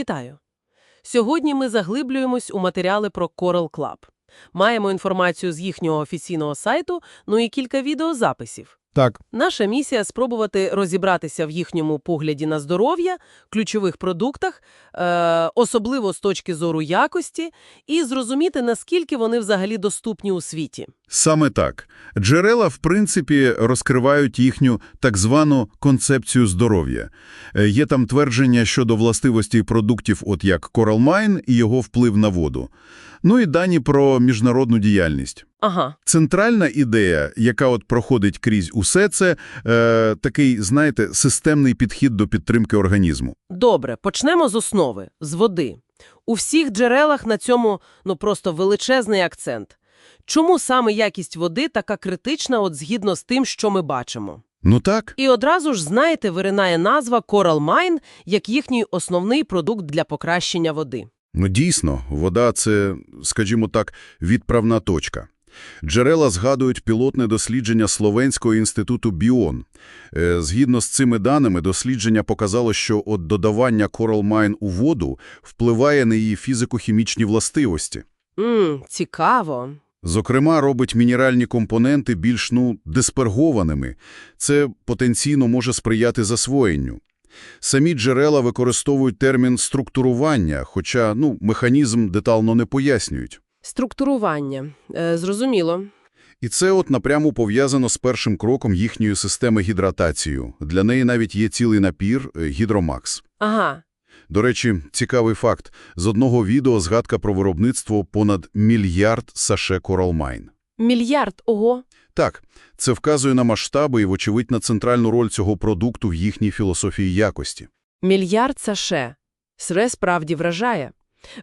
Вітаю! Сьогодні ми заглиблюємось у матеріали про Coral Club. Маємо інформацію з їхнього офіційного сайту, ну і кілька відеозаписів. Так, Наша місія – спробувати розібратися в їхньому погляді на здоров'я, ключових продуктах, е, особливо з точки зору якості, і зрозуміти, наскільки вони взагалі доступні у світі. Саме так. Джерела, в принципі, розкривають їхню так звану концепцію здоров'я. Е, Є там твердження щодо властивостей продуктів, от як Coral Mine і його вплив на воду. Ну і дані про міжнародну діяльність. Ага, Центральна ідея, яка от проходить крізь усе це, е, такий, знаєте, системний підхід до підтримки організму. добре, почнемо з основи, з води. У всіх джерелах на цьому, ну, просто величезний акцент. Чому саме якість води така критична, от згідно з тим, що ми бачимо? Ну так, І одразу ж, знаєте, виринає назва Coral Mine як їхній основний продукт для покращення води. Ну, дійсно, вода – це, скажімо так, відправна точка. Джерела згадують пілотне дослідження Словенського інституту Біон. Е, Згідно з цими даними, дослідження показало, що от додавання Coral Mine у воду впливає на її фізико-хімічні властивості. Мм, цікаво. Зокрема, робить мінеральні компоненти більш, ну, диспергованими. Це потенційно може сприяти засвоєнню. Самі джерела використовують термін «структурування», хоча, ну, механізм детально не пояснюють. Структурування. Е, зрозуміло. І це от напряму пов'язано з першим кроком їхньої системи гідратацію. Для неї навіть є цілий напір е, «Гідромакс». Ага. До речі, цікавий факт. З одного відео згадка про виробництво понад мільярд саше Mine. Мільярд, ого. Так, це вказує на масштаби і, вочевидь, на центральну роль цього продукту в їхній філософії якості. Мільярд саше. Сре справді вражає.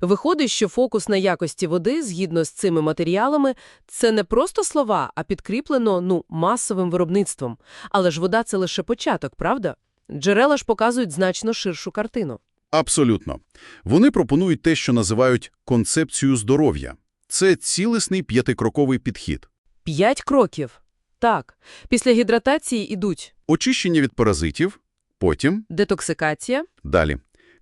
Виходить, що фокус на якості води, згідно з цими матеріалами, це не просто слова, а підкріплено, ну, масовим виробництвом. Але ж вода – це лише початок, правда? Джерела ж показують значно ширшу картину. Абсолютно. Вони пропонують те, що називають концепцію здоров'я. Це цілісний п'ятикроковий підхід. П'ять кроків. Так. Після гідратації ідуть Очищення від паразитів, потім, детоксикація, далі,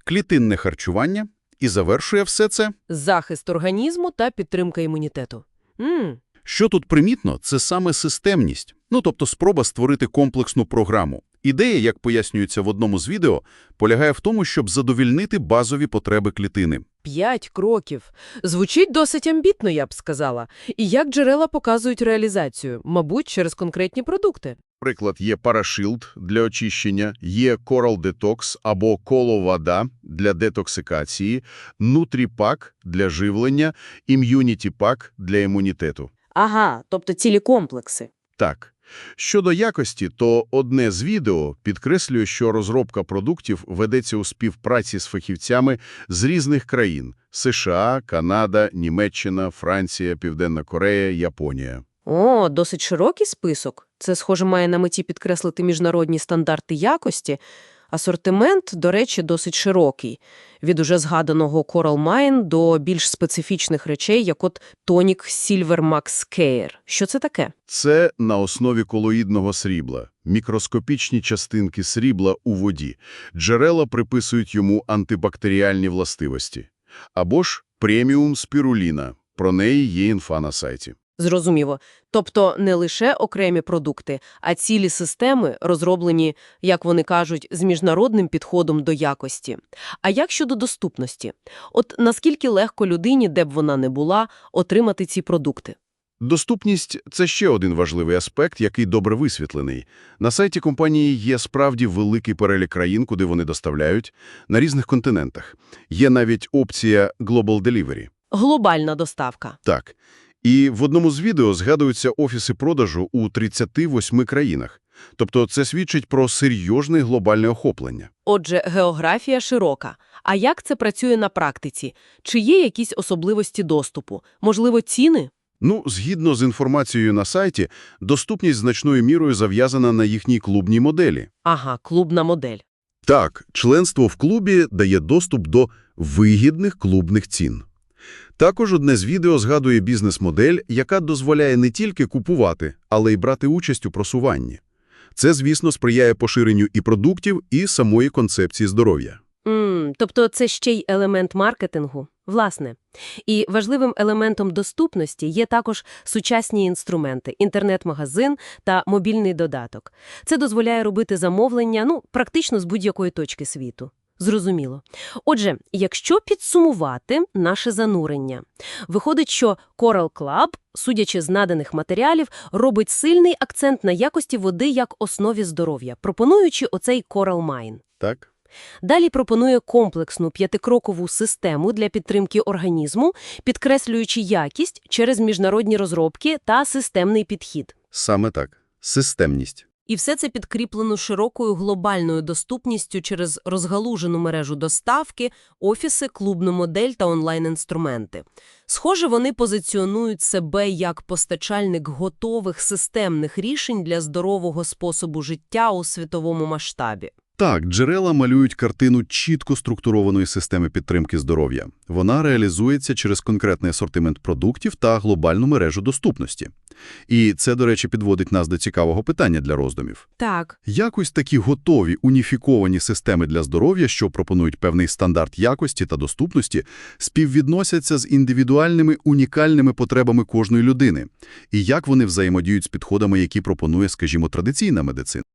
клітинне харчування і завершує все це. захист організму та підтримка імунітету. М, Що тут примітно, це саме системність, ну тобто спроба створити комплексну програму. Ідея, як пояснюється в одному з відео, полягає в тому, щоб задовільнити базові потреби клітини. П'ять кроків. Звучить досить амбітно, я б сказала. І як джерела показують реалізацію? Мабуть, через конкретні продукти. Приклад, є Parashield для очищення, є Coral Detox або коло-вода для детоксикації, Nutri-Pack для живлення, Immunity Pack для імунітету. Ага, тобто цілі комплекси. Так. Щодо якості, то одне з відео підкреслює, що розробка продуктів ведеться у співпраці з фахівцями з різних країн – США, Канада, Німеччина, Франція, Південна Корея, Японія. О, досить широкий список. Це, схоже, має на меті підкреслити міжнародні стандарти якості. Асортимент, до речі, досить широкий. Від уже згаданого Coral Mine до більш специфічних речей, як от тонік Silver Max Care. Що це таке? Це на основі колоїдного срібла, мікроскопічні частинки срібла у воді. Джерела приписують йому антибактеріальні властивості. Або ж преміум спіруліна. Про неї є інфа на сайті. Зрозуміло. Тобто не лише окремі продукти, а цілі системи, розроблені, як вони кажуть, з міжнародним підходом до якості. А як щодо доступності? От наскільки легко людині, де б вона не була, отримати ці продукти? Доступність – це ще один важливий аспект, який добре висвітлений. На сайті компанії є справді великий перелік країн, куди вони доставляють, на різних континентах. Є навіть опція Global Delivery. Глобальна доставка. Так. І в одному з відео згадуються офіси продажу у 38 країнах. Тобто це свідчить про серйозне глобальне охоплення. Отже, географія широка. А як це працює на практиці? Чи є якісь особливості доступу? Можливо, ціни? Ну, згідно з інформацією на сайті, доступність значною мірою зав'язана на їхній клубній моделі. Ага, клубна модель. Так, членство в клубі дає доступ до вигідних клубних цін. Також одне з відео згадує бізнес-модель, яка дозволяє не тільки купувати, але й брати участь у просуванні. Це, звісно, сприяє поширенню і продуктів, і самої концепції здоров'я. М, тобто це ще й елемент маркетингу. Власне. І важливим елементом доступності є також сучасні інструменти – інтернет-магазин та мобільний додаток. Це дозволяє робити замовлення, ну, практично з будь-якої точки світу. Зрозуміло. Отже, якщо підсумувати наше занурення, виходить, що Coral Club, судячи з наданих матеріалів, робить сильний акцент на якості води як основі здоров'я, пропонуючи оцей Coral Mine. Так? Далі пропонує комплексну п'ятикрокову систему для підтримки організму, підкреслюючи якість через міжнародні розробки та системний підхід. Саме так. Системність. І все це підкріплено широкою глобальною доступністю через розгалужену мережу доставки, офіси, клубну модель та онлайн-інструменти. Схоже, вони позиціонують себе як постачальник готових системних рішень для здорового способу життя у світовому масштабі. Так, джерела малюють картину чітко структурованої системи підтримки здоров'я. Вона реалізується через конкретний асортимент продуктів та глобальну мережу доступності. І це, до речі, підводить нас до цікавого питання для роздумів. Так, Якось такі готові уніфіковані системи для здоров'я, що пропонують певний стандарт якості та доступності, співвідносяться з індивідуальними унікальними потребами кожної людини, і як вони взаємодіють з підходами, які пропонує, скажімо, традиційна медицина.